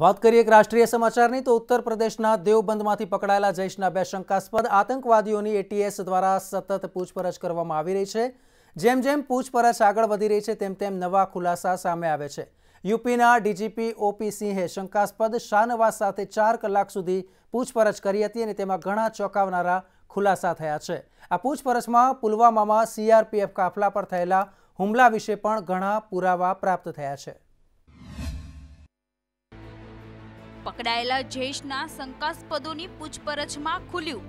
વાત કરીએ એક રાષ્ટ્રીય સમાચારની, તો ઉત્તર પ્રદેશના દેવબંધમાંથી પકડાયેલા જૈશના બે શંકાસ્પદ આતંકવાદીઓની એટીએસ દ્વારા સતત પૂછપરછ કરવામાં આવી રહી છે. જેમ જેમ પૂછપરછ આગળ વધી રહી છે, તેમ તેમ નવા ખુલાસા સામે આવે છે. યુપીના ડીજીપી ઓપી સિંહે શંકાસ્પદ શાહનવાઝ સાથે ચાર કલાક સુધી પૂછપરછ કરી હતી અને તેમાં ઘણા ચોંકાવનારા ખુલાસા થયા છે. આ પૂછપરછમાં પુલવામામાં સીઆરપીએફ કાફલા પર થયેલા હુમલા વિશે પણ ઘણા પુરાવા પ્રાપ્ત થયા છે. પકડાયેલા જૈશના શંકાસ્પદોની પૂછપરછમાં ખુલ્યું.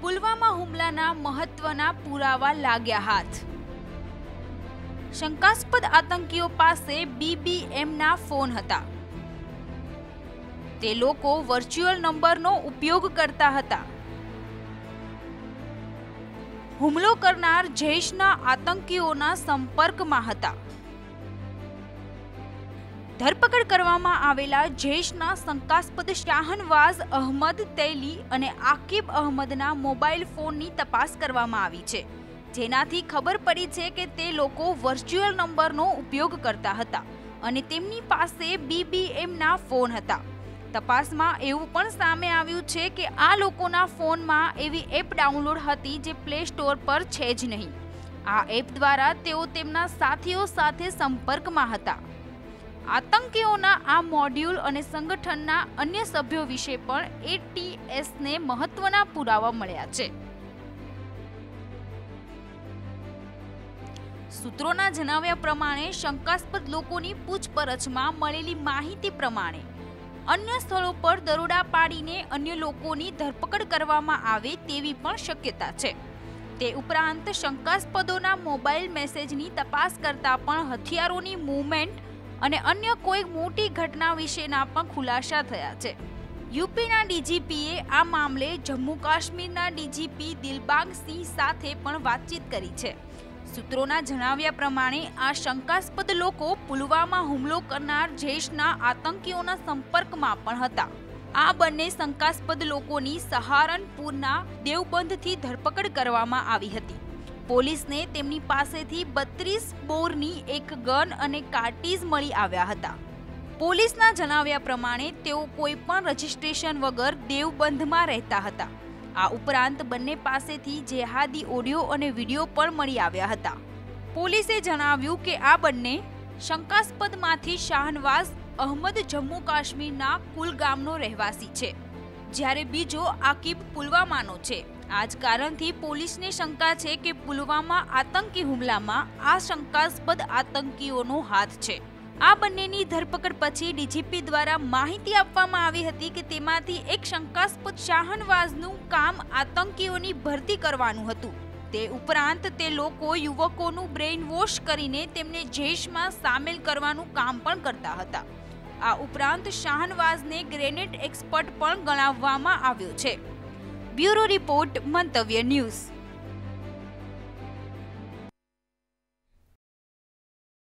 પુલવામા હુમલાના મહત્વના પુરાવા લાગ્યા હાથ. શંકાસ્પદ આતંકીઓ પાસે બીબીએમના ફોન હતા. તે લોકો વર્ચ્યુઅલ નંબરનો ઉપયોગ કરતા હતા. હુમલો કરનાર જૈશના આતંકીઓના સંપર્કમાં હતા. ધરપકડ કરવામાં આવેલા જૈશના શંકાસ્પદ શાહનવાઝ અહમદ તૈલી અને આકિબ અહમદના મોબાઈલ ફોનની તપાસ કરવામાં આવી છે. જેનાથી ખબર પડી છે કે તે લોકો વર્ચ્યુઅલ નંબરનો ઉપયોગ કરતા હતા અને તેમની પાસે બીબીએમના ફોન હતા. તપાસમાં એવું પણ સામે આવ્યું છે કે આ લોકોના ફોનમાં એવી એપ ડાઉનલોડ હતી જે પ્લે સ્ટોર પર છે જ નહીં. આ એપ દ્વારા તેઓ તેમના સાથીઓ સાથે સંપર્કમાં હતા. આતંકીઓના આ મોડ્યુલ અને સંગઠનના અન્ય સભ્યો વિશે પણ એટીએસને મહત્વના પુરાવા મળ્યા છે. સૂત્રોના જણાવ્યા પ્રમાણે શંકાસ્પદ લોકોની પૂછપરછમાં મળેલી માહિતી પ્રમાણે અન્ય સ્થળો પર દરોડા પાડીને અન્ય લોકોની ધરપકડ કરવામાં આવે તેવી પણ શક્યતા છે. તે ઉપરાંત શંકાસ્પદોના મોબાઈલ મેસેજની તપાસ કરતા પણ હથિયારોની મૂવમેન્ટ અને અન્ય કોઈ મોટી ઘટના વિશેના પણ ખુલાસા થયા છે. યુપીના ડીજીપીએ આ મામલે જમ્મુ કાશ્મીરના ડીજીપી દિલબાગ સિંહ સાથે પણ વાતચીત કરી છે. સૂત્રોના જણાવ્યા પ્રમાણે, આ શંકાસ્પદ લોકો પુલવામા હુમલો કરનાર જૈશના આતંકીઓના સંપર્કમાં પણ હતા. આ બંને શંકાસ્પદ લોકોની સહારનપુરના દેવબંધથી ધરપકડ કરવામાં આવી હતી. પોલીસને તેમની પાસેથી બત્રીસ બોરની એક ગન અને કાર્ટીઝ મળી આવ્યા હતા. પોલીસના જણાવ્યા પ્રમાણે, તેઓ કોઈ પણ રજીસ્ટ્રેશન વગર દેવબંધમાં રહેતા હતા. આ ઉપરાંત બંને પાસેથી જેહાદી ઓડિયો અને વીડિયો પણ મળી આવ્યા હતા. પોલીસે જણાવ્યું કે આ બંને શંકાસ્પદમાંથી શાહનવાઝ અહમદ જમ્મુ કાશ્મીરના કુલગામનો રહેવાસી છે, જ્યારે બીજો આકીબ પુલવામાનો છે. આ જ કારણથી પોલીસને શંકા છે કે પુલવામા આતંકી હુમલામાં આ શંકાસ્પદ આતંકીઓનો હાથ છે. આ બંનેની ધરપકડ પછી ડીજીપી દ્વારા માહિતી આપવામાં આવી હતી કે તેમાંથી એક શંકાસ્પદ શાહનવાઝનું કામ આતંકીઓની ભરતી કરવાનું હતું. તે ઉપરાંત તે લોકો યુવકોનું બ્રેઇન વોશ કરીને તેમને જૈશમાં સામેલ કરવાનું કામ પણ કરતા હતા. આ ઉપરાંત શાહનવાઝને ગ્રેનેડ એક્સપર્ટ પણ ગણાવવામાં આવ્યો છે. બ્યુરો રિપોર્ટ મંતવ્ય ન્યૂઝ